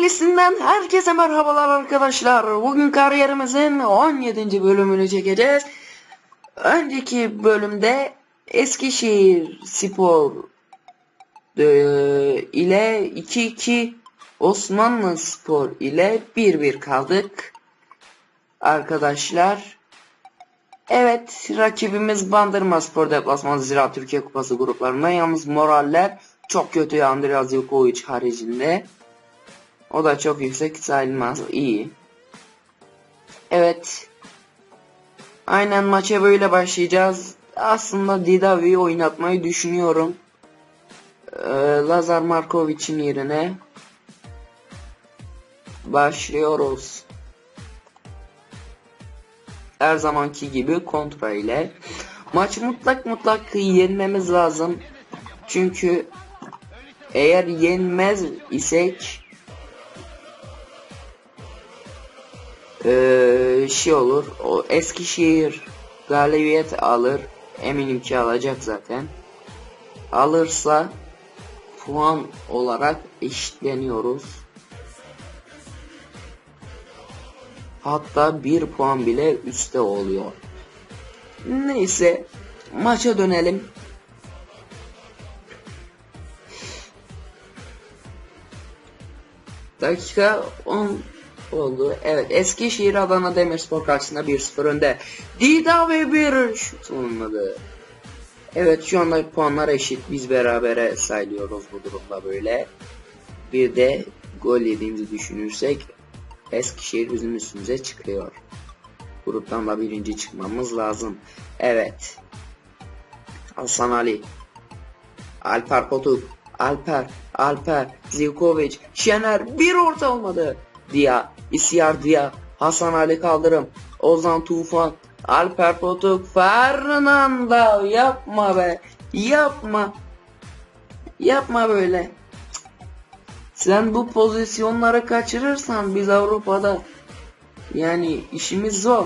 playlisinden herkese merhabalar arkadaşlar. Bugün kariyerimizin 17. bölümünü çekeceğiz. Önceki bölümde Eskişehir Spor e, ile 2-2 Osmanlı Spor ile 1-1 kaldık. Arkadaşlar. Evet rakibimiz Bandırma Spor deplasmanı Zira Türkiye Kupası gruplarında yalnız moraller çok kötü Andrea Zivkovic haricinde. O da çok yüksek sayılmaz. iyi. Evet. Aynen maça böyle başlayacağız. Aslında Didavi'yi oynatmayı düşünüyorum. Ee, Lazar Markovic'in yerine başlıyoruz. Her zamanki gibi kontra ile. Maç mutlak mutlak yenmemiz lazım. Çünkü eğer yenmez isek ee, şey olur. O Eskişehir galibiyet alır. Eminim ki alacak zaten. Alırsa puan olarak eşitleniyoruz. Hatta bir puan bile üstte oluyor. Neyse maça dönelim. Dakika 10 oldu. Evet Eskişehir Adana Demirspor karşısında 1-0 önde. Dida ve bir şut olmadı. Evet şu anda puanlar eşit. Biz berabere sayılıyoruz bu durumda böyle. Bir de gol yediğimizi düşünürsek Eskişehir bizim üstümüze çıkıyor. Gruptan da birinci çıkmamız lazım. Evet. Hasan Ali. Alper Potuk. Alper. Alper. Zivkovic. Şener. Bir orta olmadı. Dia. İsyar Dia. Hasan Ali Kaldırım. Ozan Tufan. Alper Potuk. Fernando. Yapma be. Yapma. Yapma böyle. Sen bu pozisyonları kaçırırsan biz Avrupa'da yani işimiz zor.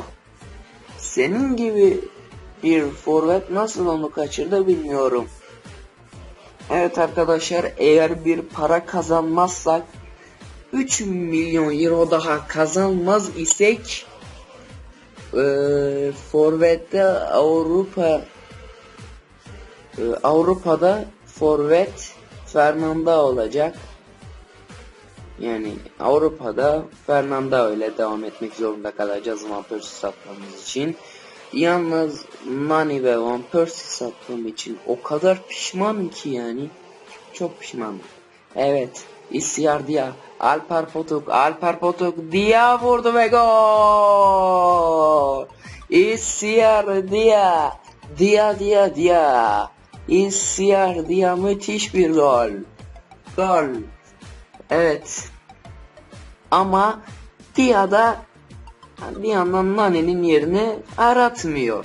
Senin gibi bir forvet nasıl onu kaçırdı bilmiyorum. Evet arkadaşlar eğer bir para kazanmazsak 3 milyon euro daha kazanmaz isek e, forvette Avrupa e, Avrupa'da forvet Fernando olacak. Yani Avrupa'da Fernando ile devam etmek zorunda kalacağız Van Persie satmamız için. Yalnız Nani ve Van Persie sattığım için o kadar pişmanım ki yani. Çok pişmanım. Evet. İsyar Dia. Alper Potuk. Alper Potuk. Dia vurdu ve gol. İsyar Dia. Dia Dia Dia. İsyar Dia müthiş bir gol. Gol. Evet. Ama Dia'da bir yandan Nane'nin yerini aratmıyor.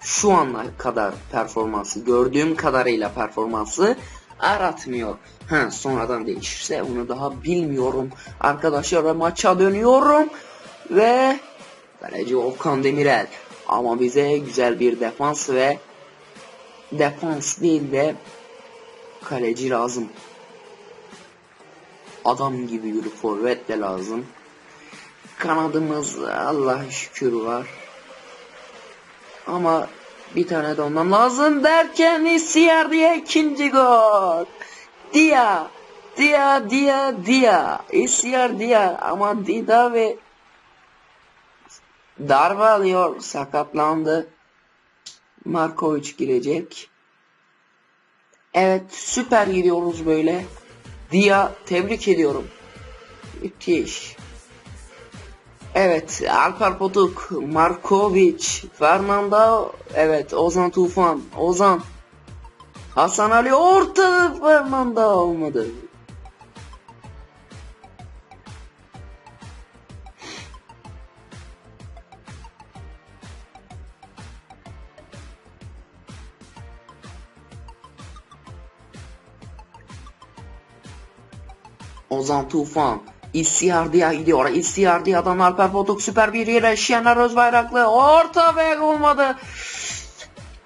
Şu ana kadar performansı, gördüğüm kadarıyla performansı aratmıyor. Ha sonradan değişirse onu daha bilmiyorum. Arkadaşlar ve maça dönüyorum ve kaleci Okan Demirel ama bize güzel bir defans ve defans değil de kaleci lazım. Adam gibi bir forvet de lazım. Kanadımız Allah şükür var. Ama bir tane de ondan lazım derken İsyer diye ikinci gol. Dia. Dia dia dia. İsyer dia ama Dida ve darbe alıyor sakatlandı. Markovic girecek. Evet süper gidiyoruz böyle. Dia tebrik ediyorum. Müthiş. Evet Alper Potuk, Markovic, Fernando, evet Ozan Tufan, Ozan, Hasan Ali orta Fernando olmadı. Ozan Tufan. İstiyardıya gidiyor. İstiyardiya'dan Alper Potuk süper bir yere. Şener Özbayraklı orta ve olmadı.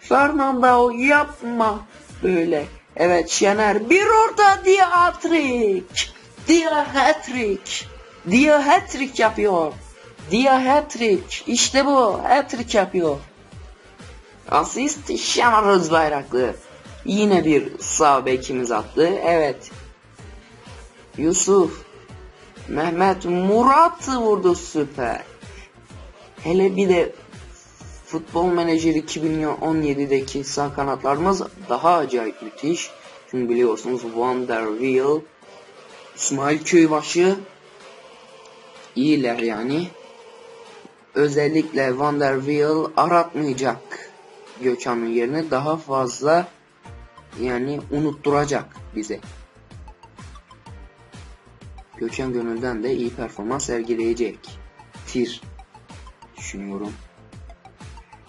Fernando yapma böyle. Evet Şener bir orta diye atrik. Dia hat-trick. Dia hat-trick yapıyor. Dia hat-trick. İşte bu. Hat-trick yapıyor. Asist Şener Bayraklı. Yine bir sağ bekimiz attı. Evet. Yusuf. Mehmet Murat vurdu süper. Hele bir de Futbol Manager 2017'deki sağ kanatlarımız daha acayip müthiş. Çünkü biliyorsunuz Van der Wiel, İsmail Köybaşı iyiler yani. Özellikle Van der Wiel aratmayacak Gökhan'ın yerine daha fazla yani unutturacak bize. Gökhan Gönül'den de iyi performans sergileyecek. Tir düşünüyorum.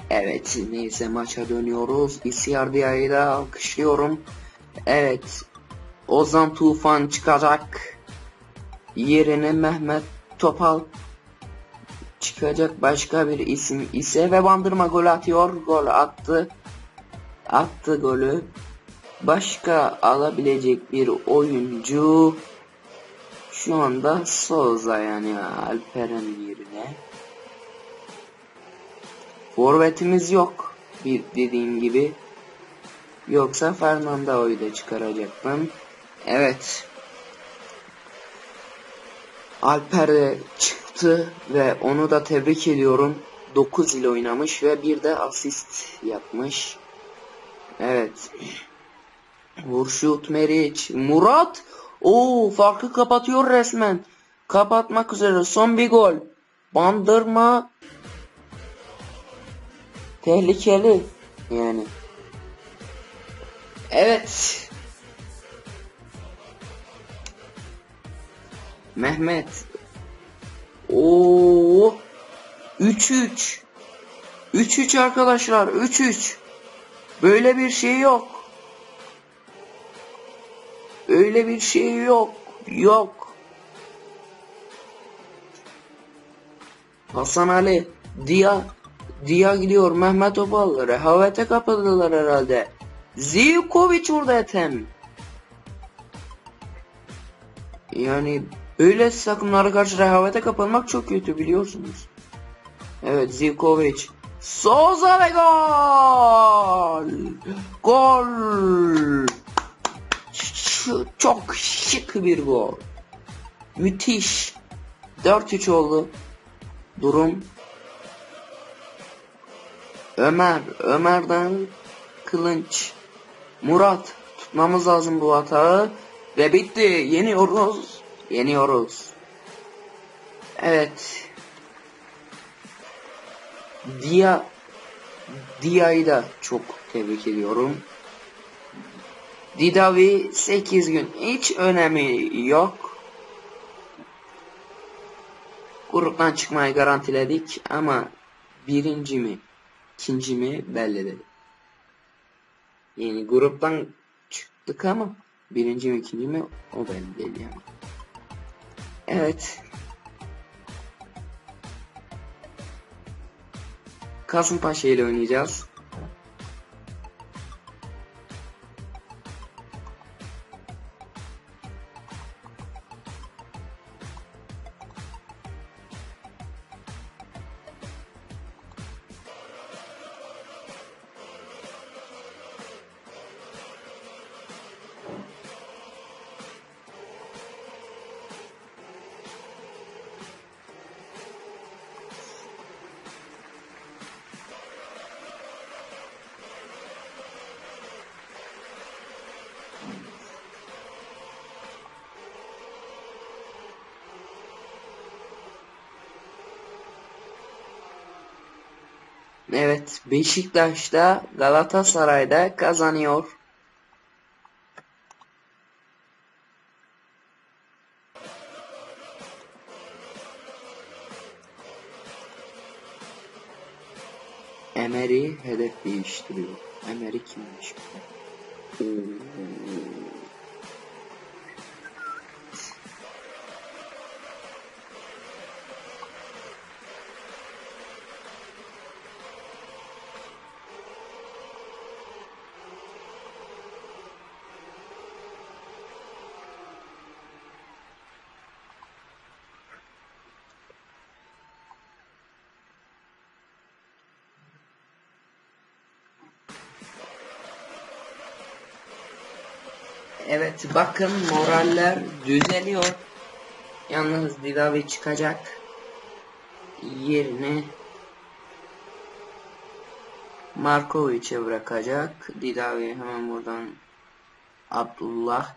Evet neyse maça dönüyoruz. Icardia'yı da alkışlıyorum. Evet Ozan Tufan çıkacak. Yerine Mehmet Topal çıkacak başka bir isim ise ve bandırma gol atıyor. Gol attı. Attı golü. Başka alabilecek bir oyuncu şu anda Souza yani Alperen yerine. Forvetimiz yok. Bir dediğim gibi. Yoksa Fernando'yu da çıkaracaktım. Evet. Alper de çıktı ve onu da tebrik ediyorum. 9 ile oynamış ve bir de asist yapmış. Evet. Vurşut Meriç. Murat. Oo farkı kapatıyor resmen. Kapatmak üzere son bir gol. Bandırma. Tehlikeli. Yani. Evet. Mehmet. Oo. 3-3. 3-3 arkadaşlar. 3-3. Böyle bir şey yok. Öyle bir şey yok. Yok. Hasan Ali. Dia. Dia gidiyor. Mehmet Topal. Rehavete kapıldılar herhalde. Zivkovic orada etem. Yani böyle takımlara karşı rehavete kapılmak çok kötü biliyorsunuz. Evet Zivkovic. Souza ve gol! Gol! Çok şık bir gol. Müthiş. 4-3 oldu. Durum. Ömer. Ömer'den Kılınç. Murat. Tutmamız lazım bu hatağı. Ve bitti. Yeniyoruz. Yeniyoruz. Evet. Dia Dia'yı da çok tebrik ediyorum. Didavi 8 gün hiç önemi yok. Gruptan çıkmayı garantiledik ama birinci mi ikinci mi belli değil. Yani gruptan çıktık ama birinci mi ikinci mi o belli değil yani. Evet. Kasımpaşa ile oynayacağız. Evet, Beşiktaş'ta Galatasaray'da kazanıyor. Evet bakın moraller düzeliyor. Yalnız Didavi çıkacak. Yerine Markovic'e bırakacak. Didavi hemen buradan Abdullah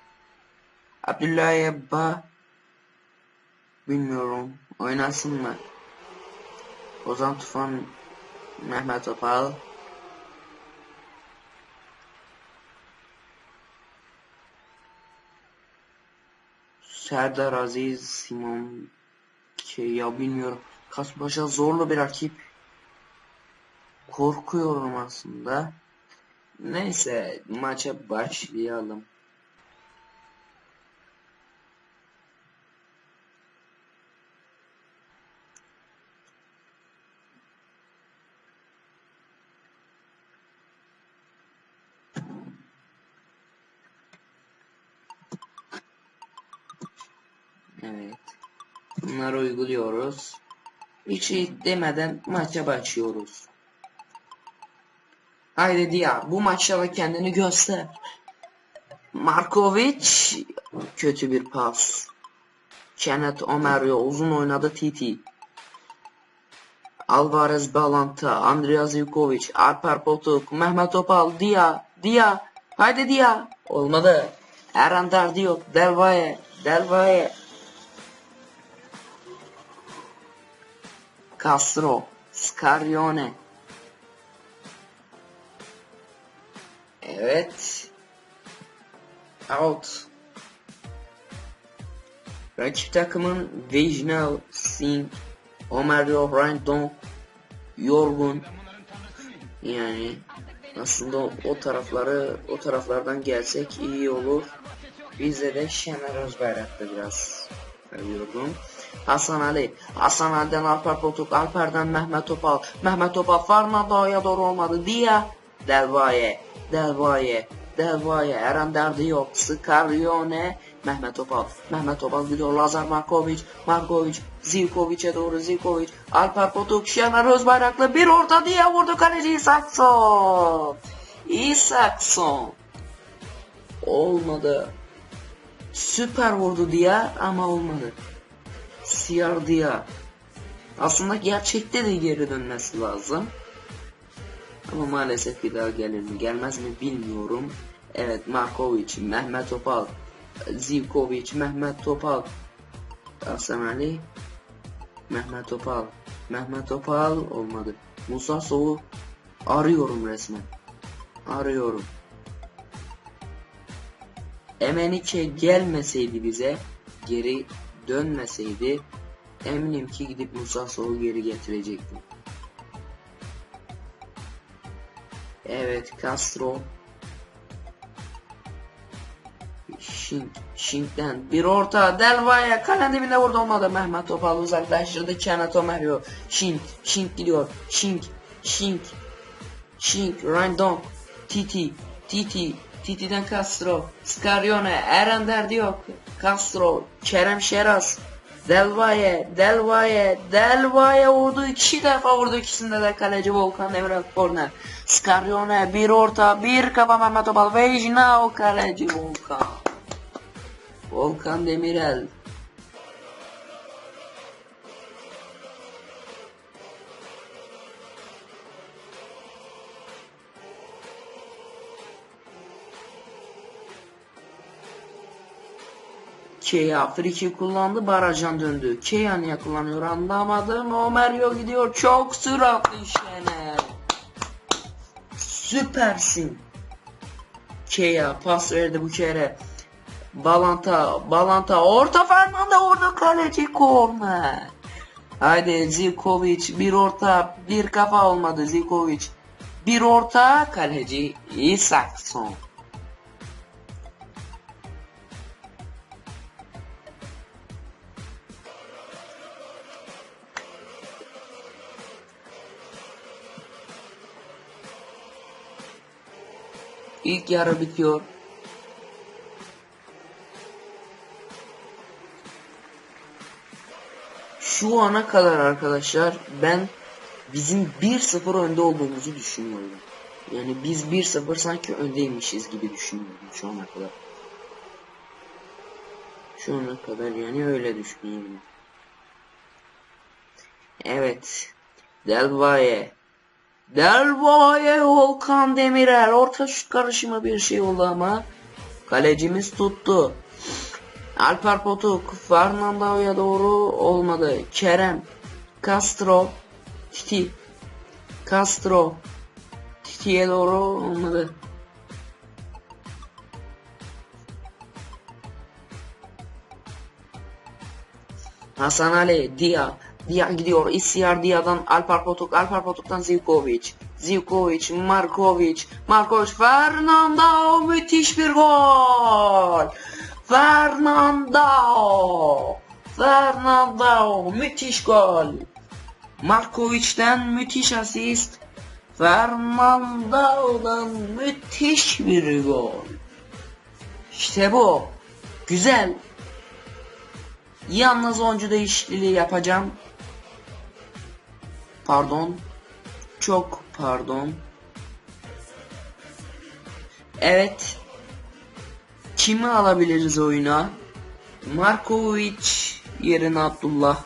Abdullah Ebba bilmiyorum oynasın mı? Ozan Tufan Mehmet Topal Serdar Aziz Simon şey ya bilmiyorum. Kasımpaşa zorlu bir rakip. Korkuyorum aslında. Neyse maça başlayalım Evet. Bunları uyguluyoruz. Hiç şey demeden maça başlıyoruz. Haydi Dia bu maçta da kendini göster. Markovic kötü bir pas. Kenneth Omerio uzun oynadı Titi. Alvarez Balanta, Andrea Zivkovic, Alper Potuk, Mehmet Topal, Dia, Dia, haydi Dia. Olmadı. Erandar Diop, Delvaye, Delvaye, Castro, Scarione. Evet. Out. Rakip takımın Vejnal, Singh, Omario, Randon, Yorgun. Yani aslında o tarafları o taraflardan gelsek iyi olur. Bizde de Şener Özbayrak'ta biraz yorgun. Hasan Ali. Hasan Ali'den Alper Potuk. Alper'den Mehmet Topal. Mehmet Topal Fernando'ya doğru olmadı. Dia. Delvaye. Delvaye. Delvaye. Eren derdi yok. Scarione. Mehmet Topal. Mehmet Topal gidiyor. Lazar Markovic. Markovic. Zivkovic'e doğru Zivkovic. Alper Potuk. Şener Özbayraklı bir orta diye vurdu kaleci Isakson. Isakson. Olmadı. Süper vurdu diye ama olmadı. Siyardıya. Aslında gerçekte de geri dönmesi lazım. Ama maalesef bir daha gelir mi gelmez mi bilmiyorum. Evet Markovic, Mehmet Topal, Zivkovic, Mehmet Topal, Hasan Ali, Mehmet Topal, Mehmet Topal olmadı. Musa Soğuk arıyorum resmen. Arıyorum. Emenike gelmeseydi bize geri dönmeseydi eminim ki gidip Musa Soğuk'u geri getirecektim. Evet Castro. Şink, Şink'ten bir orta. Delva'ya kale dibine vurdu. Olmadı. Mehmet Topal uzaklaştırdı. Kenan Tomario Şink, Şink gidiyor. Şink, Şink Şink, Randon Titi, Titi Titi'den Castro, Scarione, Eren derdi yok. Castro, Kerem Şeras, Delvaye, Delvaye, Delvaye vurdu. iki defa vurdu. ikisinde de kaleci Volkan Demirel korner. Scarione bir orta, bir kafa Mehmet Topal ve o kaleci Volkan. Volkan Demirel. Kea friki kullandı barajdan döndü. Kea niye kullanıyor anlamadım. Omerio gidiyor çok süratli işleme. Süpersin. Kea pas verdi bu kere. Balanta, Balanta, orta Fernando orada kaleci korner. Haydi Zivkovic bir orta, bir kafa olmadı Zivkovic. Bir orta kaleci Isakson. İlk yarı bitiyor. Şu ana kadar arkadaşlar ben bizim 1-0 önde olduğumuzu düşünüyorum. Yani biz 1-0 sanki öndeymişiz gibi düşünüyorum şu ana kadar. Şu ana kadar yani öyle düşünüyorum. Evet. Del Valle. Valle Volkan Demirel. Orta şut karışımı bir şey oldu ama. Kalecimiz tuttu. Alper Potuk. Fernando'ya doğru olmadı. Kerem. Castro. Titi. Castro. Titi'ye doğru olmadı. Hasan Ali, Dia, Dia gidiyor. İsyar Dia'dan Alper Potuk, Alper Potuk'tan Zivkovic. Zivkovic, Markovic, Markovic, Fernando müthiş bir gol. Fernando, Fernando müthiş gol. Markovic'den müthiş asist. Fernando'dan müthiş bir gol. İşte bu. Güzel. Yalnız oyuncu değişikliği yapacağım. Pardon. Çok pardon. Evet. Kimi alabiliriz oyuna? Markovic yerine Abdullah.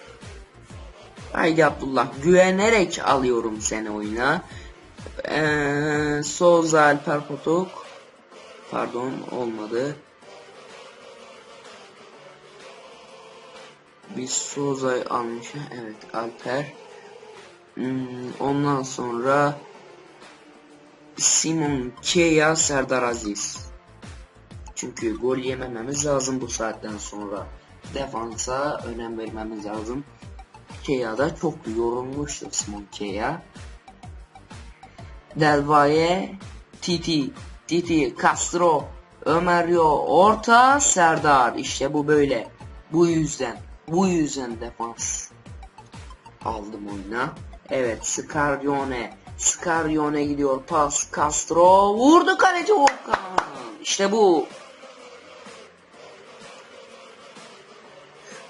Haydi Abdullah. Güvenerek alıyorum seni oyuna. Ee, Souza Alper Potuk. Pardon olmadı. Biz Souza'yı almışız. Evet Alper. Hmm, ondan sonra Simon Keya Serdar Aziz. Çünkü gol yemememiz lazım bu saatten sonra. Defansa önem vermemiz lazım. Keya da çok yorulmuştu Simon Keya. Del Valle, Titi, Titi, Castro, Ömer Yo, orta Serdar. İşte bu böyle. Bu yüzden. Bu yüzden defans aldım oyuna. Evet Scarrione. Scarrione gidiyor. Pas Castro. Vurdu kaleci Volkan. İşte bu.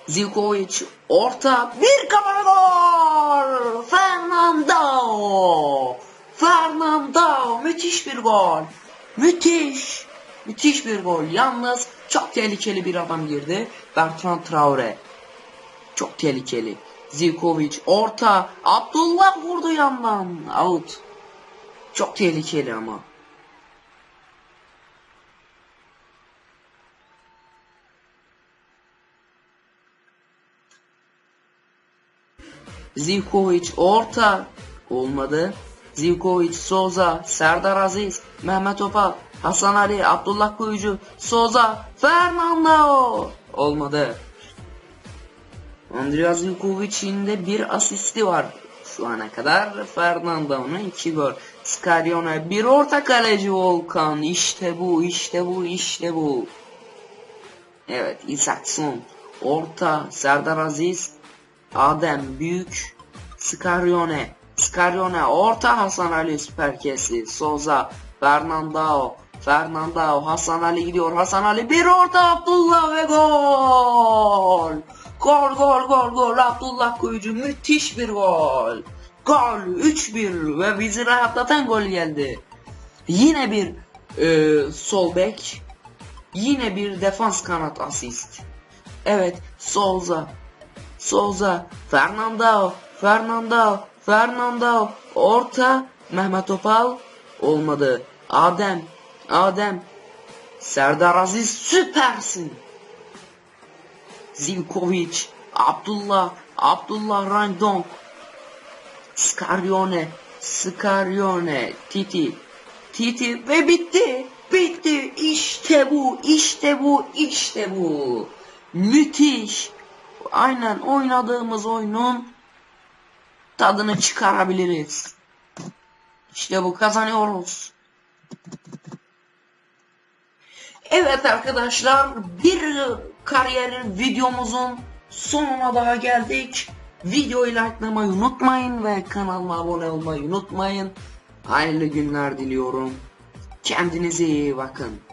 Zivkovic orta bir kafa gol. Fernando. Fernando müthiş bir gol. Müthiş. Müthiş bir gol. Yalnız çok tehlikeli bir adam girdi. Bertrand Traore. Çok tehlikeli. Zivkovic orta. Abdullah vurdu yandan. Out. Çok tehlikeli ama. Zivkovic orta. Olmadı. Zivkovic, Souza, Serdar Aziz, Mehmet Topal, Hasan Ali, Abdullah Kuyucu, Souza, Fernando. Olmadı. Andrea Zivkovic'in de bir asisti var şu ana kadar. Fernando'nun iki gol. Scarione bir orta kaleci Volkan. İşte bu, işte bu, işte bu. Evet, Isaacson. Orta, Serdar Aziz, Adem Büyük, Scarione. Scarione orta Hasan Ali süper kesti. Souza, Fernando, Hasan Ali gidiyor. Hasan Ali bir orta Abdullah ve gol. Gol gol gol gol Abdullah Kuyucu müthiş bir gol. Gol 3-1 ve bizi rahatlatan gol geldi. Yine bir e, sol bek. Yine bir defans kanat asist. Evet Souza. Souza. Fernando. Fernando. Fernando. Orta. Mehmet Topal. Olmadı. Adem. Adem. Serdar Aziz süpersin. Zivkovic, Abdullah, Abdullah Randonk, Scarione, Scarione, Titi, Titi ve bitti. Bitti. İşte bu, işte bu, işte bu. Müthiş. Aynen oynadığımız oyunun tadını çıkarabiliriz. İşte bu kazanıyoruz. Evet arkadaşlar bir kariyerin videomuzun sonuna daha geldik. Videoyu likelamayı unutmayın ve kanalıma abone olmayı unutmayın. Hayırlı günler diliyorum. Kendinize iyi bakın.